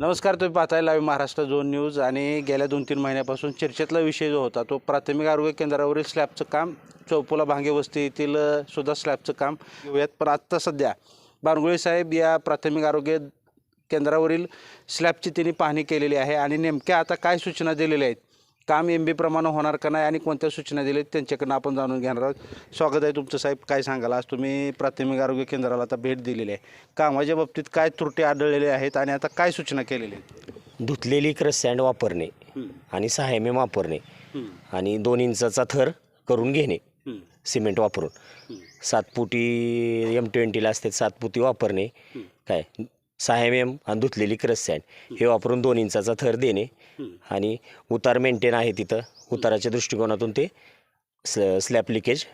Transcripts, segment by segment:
नमस्कार तुम्ही पाहताय लाईव्ह महाराष्ट्र झोन न्यूज आणि गेल्या दोन तीन महिन्यापासून चर्चेतला विषय जो होता तो प्राथमिक आरोग्य केंद्रावरील स्लॅबचं काम चौपोला भांगे वस्ती येथील सुद्धा स्लॅबचं काम घेऊयात. पण आत्ता सध्या बारगुळे साहेब या प्राथमिक आरोग्य केंद्रावरील स्लॅबची त्यांनी पाहणी केलेली आहे आणि नेमक्या आता काय सूचना दिलेल्या आहेत काम एम बी प्रमाणे होणार का नाही आणि कोणत्या सूचना दिल्या आहेत त्यांच्याकडनं आपण जाणून घेणार आहोत. स्वागत आहे तुमचं साहेब. काय सांगाल? आज तुम्ही प्राथमिक आरोग्य केंद्राला आता भेट दिलेली आहे. कामाच्या बाबतीत काय त्रुटी आढळलेल्या आहेत आणि आता काय सूचना केलेल्या आहेत? धुतलेली क्रस सँड वापरणे आणि सहा एम एम वापरणे आणि दोन इंचाचा थर करून घेणे सिमेंट वापरून. सातपुटी एम ट्वेंटीला असते सातपुती वापरणे. काय? सहा एम एम आणि धुतलेली क्रस सँड हे वापरून दोन इंचाचा थर देणे आणि उतार मेंटेन आहे तिथं. उताराच्या दृष्टिकोनातून ते स्लॅब लिकेज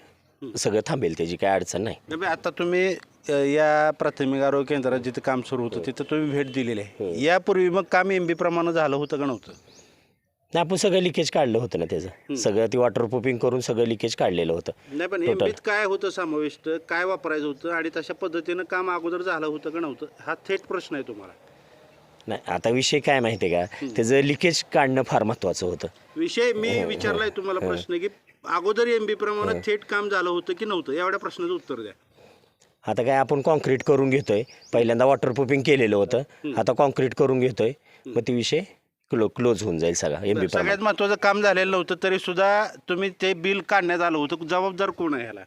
सगळं थांबेल त्याची काय अडचण नाही. आता तुम्ही या प्राथमिक आरोग्य केंद्रात जिथं काम सुरू होतं तिथं तुम्ही भेट दिलेली आहे. यापूर्वी मग काम एम बी प्रमाणे झालं होतं का नव्हतं? नाही आपण सगळं लिकेज काढलं होतं ना त्याचं. सगळं ती वॉटरप्रूफिंग करून सगळं लिकेज काढलेलं होतं. नाही पण बीत काय होतं समाविष्ट काय वापरायचं होतं आणि तशा पद्धतीनं काम अगोदर झालं होतं का नव्हतं? हा थेट प्रश्न आहे तुम्हाला. नाही आता विषय काय माहिती आहे का त्याचं लिकेज काढणं फार महत्त्वाचं होतं. विषय मी विचारलाय तुम्हाला प्रश्न की अगोदर एम बी प्रमाणे थेट काम झालं होतं की नव्हतं? एवढ्या प्रश्नाचं उत्तर द्या. आता काय आपण कॉन्क्रीट करून घेतोय. पहिल्यांदा वॉटरप्रूफिंग केलेलं होतं. आता कॉन्क्रीट करून घेतोय. मग ते विषय क्लो क्लोज होऊन जाईल सगळा एम बी सगळ्यात महत्वाचं काम झालेलं नव्हतं तरी सुद्धा तुम्ही ते बिल काढण्यात आलं होतं. जबाबदार कोण आहे ह्याला?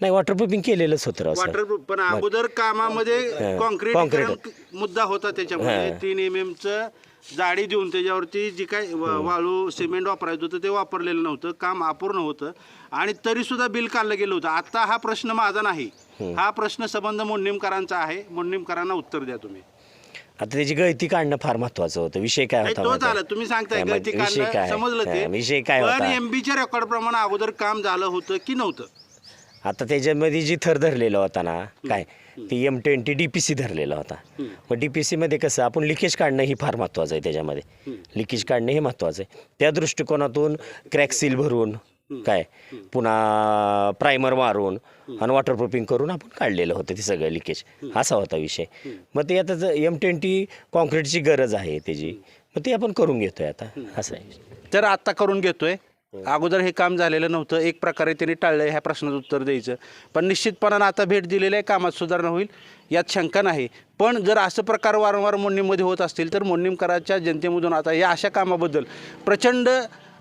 नाही वॉटरप्रूफिंग केलेलंच होतं राव वॉटरप्रूफ पण अगोदर कामामध्ये कॉन्क्रीट. मुद्दा होता त्याच्यामध्ये. तीन एम एमचं जाडी देऊन त्याच्यावरती जी काय वा- वाळू सिमेंट वापरायचं होतं ते वापरलेलं नव्हतं. काम अपूर्ण होतं. आणि तरी सुद्धा बिल काढलं गेलं होतं. आता हा प्रश्न माझा नाही. हा प्रश्न संबंध मुंडीमकरांचा आहे. मुंडीमकरांना उत्तर द्या तुम्ही. आता त्याची गळती काढणं फार महत्त्वाचं होतं. विषय काय होता तो माहिती तुम्ही सांगताय गळती मग विषय काढणं काय? समजलं हा, विषय काय पण होता? एमबीच्या रेकॉर्ड प्रमाणे अगोदर काम झालं होतं की नव्हतं? आता त्याच्यामध्ये जी थर धरलेला होता ना काय? ती M twenty D P C धरलेला होता. मग डी पी सीमध्ये कसं आपण लिकेज काढणं ही फार महत्त्वाचं आहे त्याच्यामध्ये. लिकेज काढणं हे महत्त्वाचं आहे. त्या दृष्टिकोनातून क्रॅक सील भरून काय? पुन्हा प्रायमर मारून आणि वॉटरप्रूफिंग करून आपण काढलेलं होतं ते सगळं लिकेज असा होता विषय. मग ते आता एम ट्वेंटी कॉन्क्रीटची गरज आहे त्याची. मग ते आपण करून घेतोय आता. असं आहे तर आत्ता करून घेतोय. अगोदर हे काम झालेलं नव्हतं. एक प्रकारे त्यांनी टाळलं ह्या प्रश्नाचं उत्तर द्यायचं. पण निश्चितपणानं आता भेट दिलेली आहे कामात सुधारणा होईल यात शंका नाही. पण जर असं प्रकार वारंवार मोडणीमध्ये होत असतील तर मोडणीमकराच्या जनतेमधून आता या अशा कामाबद्दल प्रचंड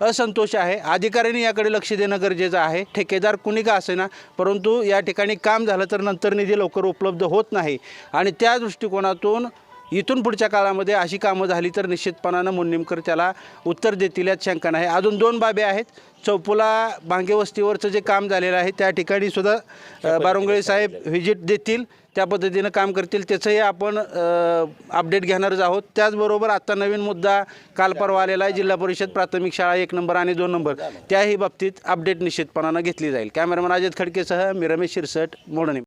असंतोष आहे. अधिकाऱ्यांनी याकडे लक्ष देणं गरजेचं आहे. ठेकेदार कुणी का असेना? परंतु या ठिकाणी काम झालं तर नंतर निधी लवकर उपलब्ध होत नाही. आणि त्या दृष्टिकोनातून इथून पुढच्या काळामध्ये अशी कामं झाली तर निश्चितपणानं मुन्नीमकर त्याला उत्तर देतील यात शंका नाही. अजून दोन बाबी आहेत. चौपुला भांगे वस्तीवरचं जे काम झालेलं आहे त्या ठिकाणी सुद्धा बारंगळे साहेब व्हिजिट देतील त्या पद्धतीनं काम करतील. त्याचंही आपण अपडेट घेणारच आहोत. त्याचबरोबर आत्ता नवीन मुद्दा काल परवा आलेला आहे जिल्हा परिषद प्राथमिक शाळा एक नंबर आणि दोन नंबर. त्याही बाबतीत अपडेट निश्चितपणानं घेतली जाईल. कॅमेरामॅन अजित खडकेसह मी रमेश शिरसट मोडणे.